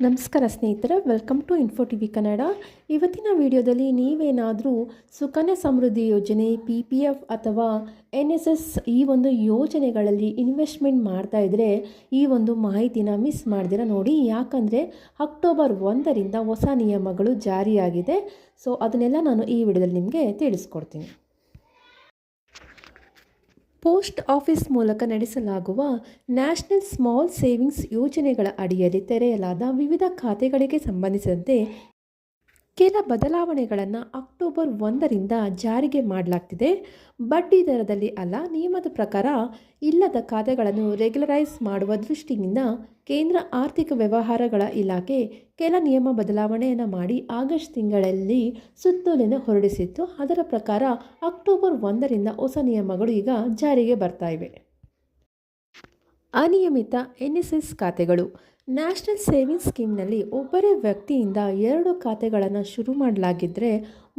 ನಮಸ್ಕಾರ ಸ್ನೇಹಿತರೆ welcome to info T V Kannada ಇವತ್ತಿನ ವಿಡಿಯೋದಲ್ಲಿ ನೀವೇನಾದರೂ ಸುಕನ್ಯಾ ಸಮೃದ್ಧಿ ಯೋಜನೆ ಪಿ ಪಿ ಎಫ್ ಅಥವಾ ಎನ್ ಎಸ್ ಎಸ್ ಈ ಒಂದು ಯೋಜನೆಗಳಲ್ಲಿ ಇನ್ವೆಸ್ಟ್ಮೆಂಟ್ ಮಾಡ್ತಾ ಇದ್ದರೆ ಈ ಒಂದು ಮಾಹಿತಿನ ಮಿಸ್ ಮಾಡ್ದಿರ ನೋಡಿ. ಯಾಕಂದರೆ ಅಕ್ಟೋಬರ್ ಒಂದರಿಂದ ಹೊಸ ನಿಯಮಗಳು ಜಾರಿಯಾಗಿದೆ. ಸೊ ಅದನ್ನೆಲ್ಲ ನಾನು ಈ ವಿಡಿಯೋದಲ್ಲಿ ನಿಮಗೆ ತಿಳಿಸ್ಕೊಡ್ತೀನಿ. ಪೋಸ್ಟ್ ಆಫೀಸ್ ಮೂಲಕ ನಡೆಸಲಾಗುವ ನ್ಯಾಷನಲ್ ಸ್ಮಾಲ್ ಸೇವಿಂಗ್ಸ್ ಯೋಜನೆಗಳ ಅಡಿಯಲ್ಲಿ ತೆರೆಯಲಾದ ವಿವಿಧ ಖಾತೆಗಳಿಗೆ ಸಂಬಂಧಿಸಿದಂತೆ ಕೆಲ ಬದಲಾವಣೆಗಳನ್ನು ಅಕ್ಟೋಬರ್ ಒಂದರಿಂದ ಜಾರಿಗೆ ಮಾಡಲಾಗ್ತಿದೆ. ಬಡ್ಡಿ ದರದಲ್ಲಿ ಅಲ್ಲ, ನಿಯಮದ ಪ್ರಕಾರ ಇಲ್ಲದ ಖಾತೆಗಳನ್ನು ರೆಗ್ಯುಲರೈಸ್ ಮಾಡುವ ದೃಷ್ಟಿಯಿಂದ ಕೇಂದ್ರ ಆರ್ಥಿಕ ವ್ಯವಹಾರಗಳ ಇಲಾಖೆ ಕೆಲ ನಿಯಮ ಬದಲಾವಣೆಯನ್ನು ಮಾಡಿ ಆಗಸ್ಟ್ ತಿಂಗಳಲ್ಲಿ ಸುತ್ತೋಲೆಯನ್ನು ಹೊರಡಿಸಿತ್ತು. ಅದರ ಪ್ರಕಾರ ಅಕ್ಟೋಬರ್ ಒಂದರಿಂದ ಹೊಸ ನಿಯಮಗಳು ಈಗ ಜಾರಿಗೆ ಬರ್ತಾ ಇವೆ. ಅನಿಯಮಿತ ಎನ್ ಎಸ್ ಎಸ್ ಖಾತೆಗಳು. ನ್ಯಾಷನಲ್ ಸೇವಿಂಗ್ಸ್ ಸ್ಕೀಮ್ನಲ್ಲಿ ಒಬ್ಬರೇ ವ್ಯಕ್ತಿಯಿಂದ ಎರಡು ಖಾತೆಗಳನ್ನು ಶುರು ಮಾಡಲಾಗಿದ್ದರೆ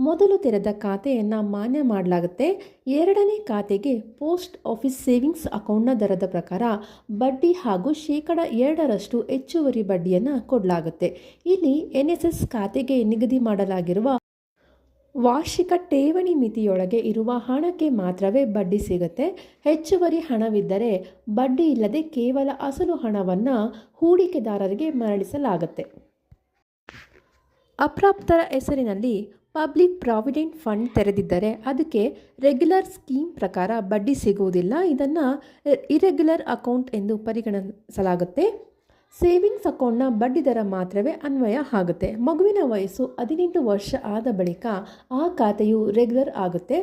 ಮೊದಲು ತೆರೆದ ಖಾತೆಯನ್ನು ಮಾನ್ಯ ಮಾಡಲಾಗುತ್ತೆ. ಎರಡನೇ ಖಾತೆಗೆ ಪೋಸ್ಟ್ ಆಫೀಸ್ ಸೇವಿಂಗ್ಸ್ ಅಕೌಂಟ್ನ ದರದ ಪ್ರಕಾರ ಬಡ್ಡಿ ಹಾಗೂ ಶೇಕಡ ಎರಡರಷ್ಟು ಹೆಚ್ಚುವರಿ ಬಡ್ಡಿಯನ್ನು ಕೊಡಲಾಗುತ್ತೆ. ಇಲ್ಲಿ ಎನ್ ಎಸ್ ಎಸ್ ಖಾತೆಗೆ ನಿಗದಿ ಮಾಡಲಾಗಿರುವ ವಾರ್ಷಿಕ ಠೇವಣಿ ಮಿತಿಯೊಳಗೆ ಇರುವ ಹಣಕ್ಕೆ ಮಾತ್ರವೇ ಬಡ್ಡಿ ಸಿಗುತ್ತೆ. ಹೆಚ್ಚುವರಿ ಹಣವಿದ್ದರೆ ಬಡ್ಡಿ ಇಲ್ಲದೆ ಕೇವಲ ಅಸಲು ಹಣವನ್ನು ಹೂಡಿಕೆದಾರರಿಗೆ ಮರಳಿಸಲಾಗುತ್ತೆ. ಅಪ್ರಾಪ್ತರ ಹೆಸರಿನಲ್ಲಿ ಪಬ್ಲಿಕ್ ಪ್ರಾವಿಡೆಂಟ್ ಫಂಡ್ ತೆರೆದಿದ್ದರೆ ಅದಕ್ಕೆ ರೆಗ್ಯುಲರ್ ಸ್ಕೀಮ್ ಪ್ರಕಾರ ಬಡ್ಡಿ ಸಿಗುವುದಿಲ್ಲ. ಇದನ್ನು ಇರೆಗ್ಯುಲರ್ ಅಕೌಂಟ್ ಎಂದು ಪರಿಗಣಿಸಲಾಗುತ್ತೆ. ಸೇವಿಂಗ್ಸ್ ಅಕೌಂಟ್ನ ಬಡ್ಡಿ ದರ ಮಾತ್ರವೇ ಅನ್ವಯ ಆಗುತ್ತೆ. ಮಗುವಿನ ವಯಸ್ಸು ಹದಿನೆಂಟು ವರ್ಷ ಆದ ಬಳಿಕ ಆ ಖಾತೆಯು ರೆಗ್ಯುಲರ್ ಆಗುತ್ತೆ.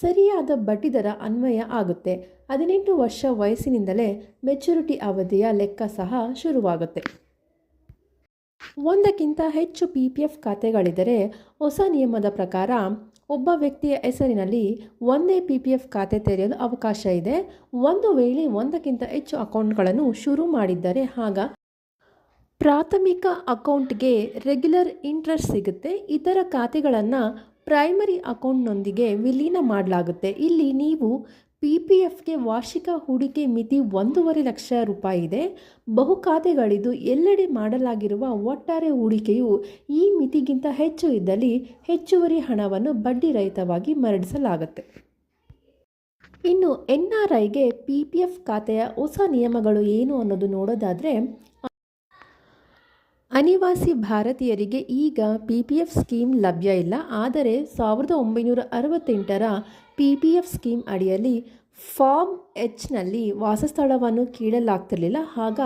ಸರಿಯಾದ ಬಡ್ಡಿ ದರ ಅನ್ವಯ ಆಗುತ್ತೆ. ಹದಿನೆಂಟು ವರ್ಷ ವಯಸ್ಸಿನಿಂದಲೇ ಮೆಚುರಿಟಿ ಅವಧಿಯ ಲೆಕ್ಕ ಸಹ ಶುರುವಾಗುತ್ತೆ. ಒಂದಕ್ಕಿಂತ ಹೆಚ್ಚು ಪಿ ಪಿ ಎಫ್ ಖಾತೆಗಳಿದ್ದರೆ ಹೊಸ ನಿಯಮದ ಪ್ರಕಾರ ಒಬ್ಬ ವ್ಯಕ್ತಿಯ ಹೆಸರಿನಲ್ಲಿ ಒಂದೇ ಪಿ ಪಿ ಎಫ್ ಖಾತೆ ತೆರೆಯಲು ಅವಕಾಶ ಇದೆ. ಒಂದು ವೇಳೆ ಒಂದಕ್ಕಿಂತ ಹೆಚ್ಚು ಅಕೌಂಟ್ಗಳನ್ನು ಶುರು ಮಾಡಿದ್ದರೆ ಆಗ ಪ್ರಾಥಮಿಕ ಅಕೌಂಟ್ಗೆ ರೆಗ್ಯುಲರ್ ಇಂಟ್ರೆಸ್ಟ್ ಸಿಗುತ್ತೆ. ಇತರ ಖಾತೆಗಳನ್ನು ಪ್ರೈಮರಿ ಅಕೌಂಟ್ನೊಂದಿಗೆ ವಿಲೀನ ಮಾಡಲಾಗುತ್ತೆ. ಇಲ್ಲಿ ನೀವು ಪಿ ಪಿ ಎಫ್ಗೆ ವಾರ್ಷಿಕ ಹೂಡಿಕೆ ಮಿತಿ ಒಂದೂವರೆ ಲಕ್ಷ ರೂಪಾಯಿ ಇದೆ. ಬಹು ಖಾತೆಗಳಿದ್ದು ಎಲ್ಲೆಡೆ ಮಾಡಲಾಗಿರುವ ಒಟ್ಟಾರೆ ಹೂಡಿಕೆಯು ಈ ಮಿತಿಗಿಂತ ಹೆಚ್ಚು ಇದ್ದಲ್ಲಿ ಹೆಚ್ಚುವರಿ ಹಣವನ್ನು ಬಡ್ಡಿ ರಹಿತವಾಗಿ ಮರಳಿಸಲಾಗುತ್ತೆ. ಇನ್ನು ಎನ್ ಆರ್ ಐಗೆ ಪಿ ಪಿ ಎಫ್ ಖಾತೆಯ ಹೊಸ ನಿಯಮಗಳು ಏನು ಅನ್ನೋದು ನೋಡೋದಾದರೆ ಅನಿವಾಸಿ ಭಾರತೀಯರಿಗೆ ಈಗ ಪಿ ಪಿ ಎಫ್ ಸ್ಕೀಮ್ ಲಭ್ಯ ಇಲ್ಲ, ಆದರೆ ಸಾವಿರದ ಒಂಬೈನೂರ ಅರವತ್ತೆಂಟರ ಪಿ ಪಿ ಎಫ್ ಸ್ಕೀಮ್ ಅಡಿಯಲ್ಲಿ ಫಾರ್ಮ್ ಎಚ್ನಲ್ಲಿ ವಾಸಸ್ಥಳವನ್ನು ಕೀಳಲಾಗ್ತಿರಲಿಲ್ಲ, ಆಗ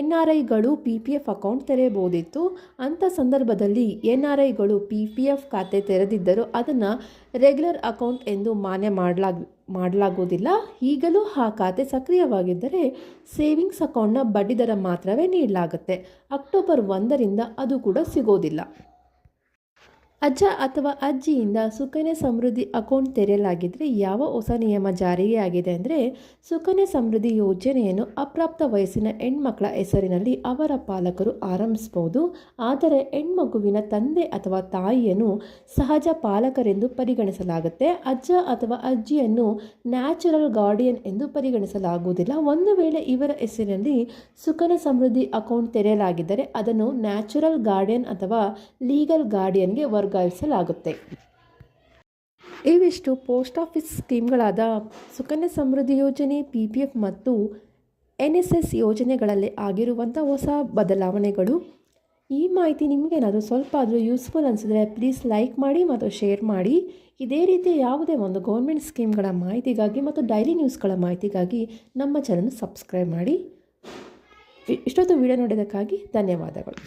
ಎನ್ ಆರ್ ಐಗಳು ಪಿ ಪಿ ಎಫ್ ಅಕೌಂಟ್ ತೆರೆಯಬಹುದಿತ್ತು. ಅಂಥ ಸಂದರ್ಭದಲ್ಲಿ ಎನ್ ಆರ್ ಐಗಳು ಪಿ ಪಿ ಎಫ್ ಖಾತೆ ತೆರೆದಿದ್ದರೂ ಅದನ್ನು ರೆಗ್ಯುಲರ್ ಅಕೌಂಟ್ ಎಂದು ಮಾನ್ಯ ಮಾಡಲಾಗ, ಮಾಡಲಾಗುವುದಿಲ್ಲ. ಈಗಲೂ ಆ ಖಾತೆ ಸಕ್ರಿಯವಾಗಿದ್ದರೆ ಸೇವಿಂಗ್ಸ್ ಅಕೌಂಟ್ನ ಬಡ್ಡಿದರ ಮಾತ್ರವೇ ನೀಡಲಾಗುತ್ತೆ. ಅಕ್ಟೋಬರ್ ಒಂದರಿಂದ ಅದು ಕೂಡ ಸಿಗೋದಿಲ್ಲ. ಅಜ್ಜ ಅಥವಾ ಅಜ್ಜಿಯಿಂದ ಸುಕನ್ಯಾ ಸಮೃದ್ಧಿ ಅಕೌಂಟ್ ತೆರೆಯಲಾಗಿದ್ದರೆ ಯಾವ ಹೊಸ ನಿಯಮ ಜಾರಿಗೆ ಆಗಿದೆ ಅಂದರೆ ಸುಕನ್ಯಾ ಸಮೃದ್ಧಿ ಯೋಜನೆಯನ್ನು ಅಪ್ರಾಪ್ತ ವಯಸ್ಸಿನ ಹೆಣ್ಮಕ್ಳ ಹೆಸರಿನಲ್ಲಿ ಅವರ ಪಾಲಕರು ಆರಂಭಿಸಬಹುದು. ಆದರೆ ಹೆಣ್ಮಗುವಿನ ತಂದೆ ಅಥವಾ ತಾಯಿಯನ್ನು ಸಹಜ ಪಾಲಕರೆಂದು ಪರಿಗಣಿಸಲಾಗುತ್ತೆ. ಅಜ್ಜ ಅಥವಾ ಅಜ್ಜಿಯನ್ನು ನ್ಯಾಚುರಲ್ ಗಾರ್ಡಿಯನ್ ಎಂದು ಪರಿಗಣಿಸಲಾಗುವುದಿಲ್ಲ. ಒಂದು ವೇಳೆ ಇವರ ಹೆಸರಿನಲ್ಲಿ ಸುಕನ್ಯಾ ಸಮೃದ್ಧಿ ಅಕೌಂಟ್ ತೆರೆಯಲಾಗಿದ್ದರೆ ಅದನ್ನು ನ್ಯಾಚುರಲ್ ಗಾರ್ಡಿಯನ್ ಅಥವಾ ಲೀಗಲ್ ಗಾರ್ಡಿಯನ್ಗೆ ವರ್ಗಾಯಿಸಲಾಗುತ್ತೆ. ಇವಿಷ್ಟು ಪೋಸ್ಟ್ ಆಫೀಸ್ ಸ್ಕೀಮ್ಗಳಾದ ಸುಕನ್ಯಾ ಸಮೃದ್ಧಿ ಯೋಜನೆ, ಪಿ ಪಿ ಎಫ್ ಮತ್ತು ಎನ್ ಎಸ್ ಎಸ್ ಯೋಜನೆಗಳಲ್ಲಿ ಆಗಿರುವಂಥ ಹೊಸ ಬದಲಾವಣೆಗಳು. ಈ ಮಾಹಿತಿ ನಿಮಗೇನಾದರೂ ಸ್ವಲ್ಪ ಆದರೂ ಯೂಸ್ಫುಲ್ ಅನಿಸಿದ್ರೆ ಪ್ಲೀಸ್ ಲೈಕ್ ಮಾಡಿ ಮತ್ತು ಶೇರ್ ಮಾಡಿ. ಇದೇ ರೀತಿ ಯಾವುದೇ ಒಂದು ಗೌರ್ಮೆಂಟ್ ಸ್ಕೀಮ್ಗಳ ಮಾಹಿತಿಗಾಗಿ ಮತ್ತು ಡೈಲಿ ನ್ಯೂಸ್ಗಳ ಮಾಹಿತಿಗಾಗಿ ನಮ್ಮ ಚಾನಲ್ ಸಬ್ಸ್ಕ್ರೈಬ್ ಮಾಡಿ. ಇಷ್ಟೊತ್ತು ವಿಡಿಯೋ ನೋಡೋದಕ್ಕಾಗಿ ಧನ್ಯವಾದಗಳು.